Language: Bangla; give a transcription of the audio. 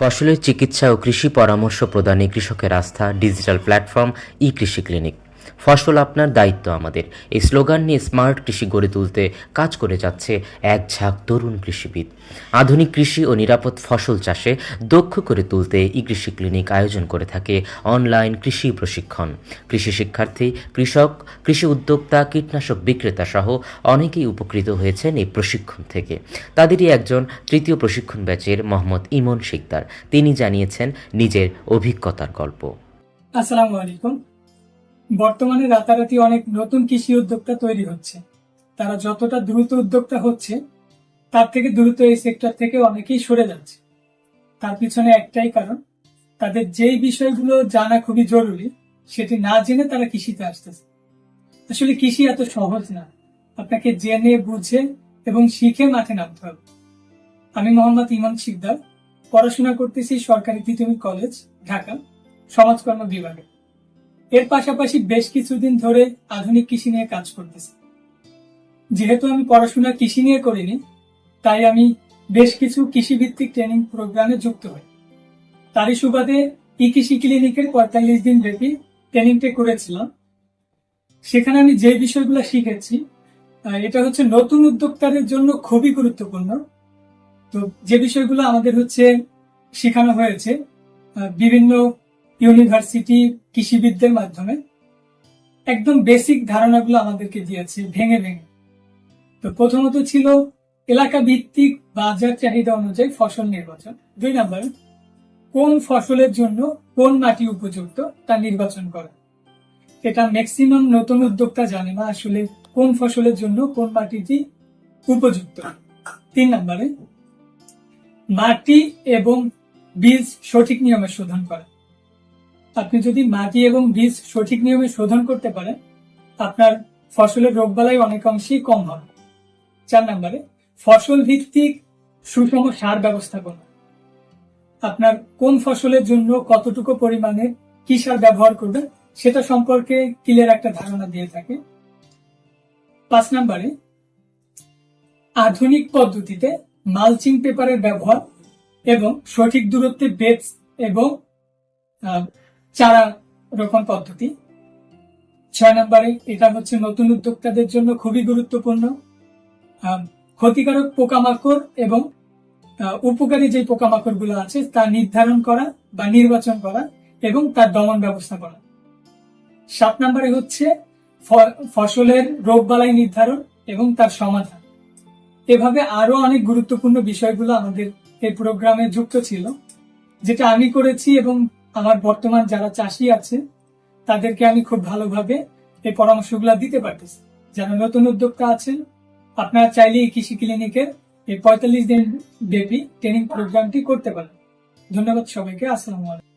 ফসলের চিকিৎসা ও কৃষি পরামর্শ প্রদানে কৃষকের আস্থা ডিজিটাল প্ল্যাটফর্ম ই কৃষি ক্লিনিক। ফসল আপনার দায়িত্ব আমাদের। এই স্লোগান নিয়ে স্মার্ট কৃষি গড়ে তুলতে কাজ করে যাচ্ছে এক ঝাঁক তরুণ কৃষিবিদ। আধুনিক কৃষি ও নিরাপদ ফসল চাষে দক্ষ করে তুলতে ই কৃষি ক্লিনিক আয়োজন করে থাকে অনলাইন কৃষি প্রশিক্ষণ। কৃষি শিক্ষার্থী, কৃষক, কৃষি উদ্যোক্তা, কীটনাশক বিক্রেতা সহ অনেকেই উপকৃত হয়েছেন এই প্রশিক্ষণ থেকে। তাদেরই একজন তৃতীয় প্রশিক্ষণ ব্যাচের মোহাম্মদ ইমন শিকদার। তিনি জানিয়েছেন নিজের অভিজ্ঞতার গল্প। আসসালামু আলাইকুম। বর্তমানে রাতারাতি অনেক নতুন কৃষি উদ্যোক্তা তৈরি হচ্ছে। তারা যতটা দ্রুত উদ্যোক্তা হচ্ছে, তার থেকে দ্রুত এই সেক্টর থেকে অনেকেই সরে যাচ্ছে। তার পিছনে একটাই কারণ, তাদের যেই বিষয়গুলো জানা খুবই জরুরি, সেটি না জেনে তারা কৃষিতে আসতেছে। আসলে কৃষি এত সহজ না। আপনাকে জেনে, বুঝে এবং শিখে মাঠে নামতে হবে। আমি মোহাম্মদ ইমান শিকদার, পড়াশোনা করতেছি সরকারি তিতুমির কলেজ ঢাকা, সমাজকর্ম বিভাগে। এর পাশাপাশি বেশ কিছুদিন ধরে আধুনিক কৃষি নিয়ে কাজ করতেছি। যেহেতু আমি পড়াশোনা কৃষি নিয়ে করিনি, তাই আমি বেশ কিছু কৃষিভিত্তিক ট্রেনিং প্রোগ্রামে যুক্ত হই। তারই সুবাদে ই কৃষি ক্লিনিকের পঁয়তাল্লিশ দিন ব্যাপী ট্রেনিংটা করেছিলাম। সেখানে আমি যে বিষয়গুলো শিখেছি এটা হচ্ছে নতুন উদ্যোক্তাদের জন্য খুবই গুরুত্বপূর্ণ। তো যে বিষয়গুলো আমাদের হচ্ছে শেখানো হয়েছে বিভিন্ন ইউনিভার্সিটি কৃষিবিদদের মাধ্যমে একদম বেসিক ধারণাগুলো আমাদেরকে দিয়েছে, ভেঙে ভেঙে। তো প্রথমত ছিল এলাকা ভিত্তিক বাজার চাহিদা অনুযায়ী ফসল নির্বাচন। দুই নম্বর, কোন ফসলের জন্য কোন মাটি উপযুক্ত তা নির্বাচন করা। এটা ম্যাক্সিমাম নতুন উদ্যোক্তা জানে না আসলে কোন ফসলের জন্য কোন মাটিটি উপযুক্ত। তিন নম্বরে, মাটি এবং বীজ সঠিক নিয়মে শোধন করা। আপনি যদি মাটি এবং বীজ সঠিক নিয়মে শোধন করতে পারেন, আপনার ফসলের রোগবালাই অনেক অংশেই কম হবে। চার নম্বরে, ফসল ভিত্তিক সুষম সার ব্যবস্থাপনা আপনার কোন ফসলের জন্য কতটুকু পরিমাণে কি সার ব্যবহার করবেন, সেটা সম্পর্কে কিলের একটা ধারণা দিয়ে থাকে। পাঁচ নম্বরে, আধুনিক পদ্ধতিতে মালচিং পেপারের ব্যবহার এবং সঠিক দূরত্বে বেচ এবং চারা রোপণ পদ্ধতি। ছয় নম্বরে, এটা হচ্ছে নতুন উদ্যোক্তাদের জন্য খুবই গুরুত্বপূর্ণ। ক্ষতিকারক পোকামাকড় এবং উপকারী যে পোকামাকড়গুলো আছে, তা নির্ধারণ করা বা নির্বাচন করা এবং তার দমন ব্যবস্থা করা। সাত নম্বরে হচ্ছে ফসলের রোগবালাই নির্ধারণ এবং তার সমাধান। এভাবে আরও অনেক গুরুত্বপূর্ণ বিষয়গুলো আমাদের এই প্রোগ্রামে যুক্ত ছিল, যেটা আমি করেছি এবং আমার বর্তমান যারা চাষি আছে, তাদেরকে আমি খুব ভালোভাবে এই পরামর্শগুলো দিতে পারতেছি। যারা নতুন উদ্যোক্তা আছেন, আপনারা চাইলে এই কৃষি ক্লিনিকের এই পঁয়তাল্লিশ দিন ব্যাপী ট্রেনিং প্রোগ্রামটি করতে পারেন। ধন্যবাদ সবাইকে, আসসালামু আলাইকুম।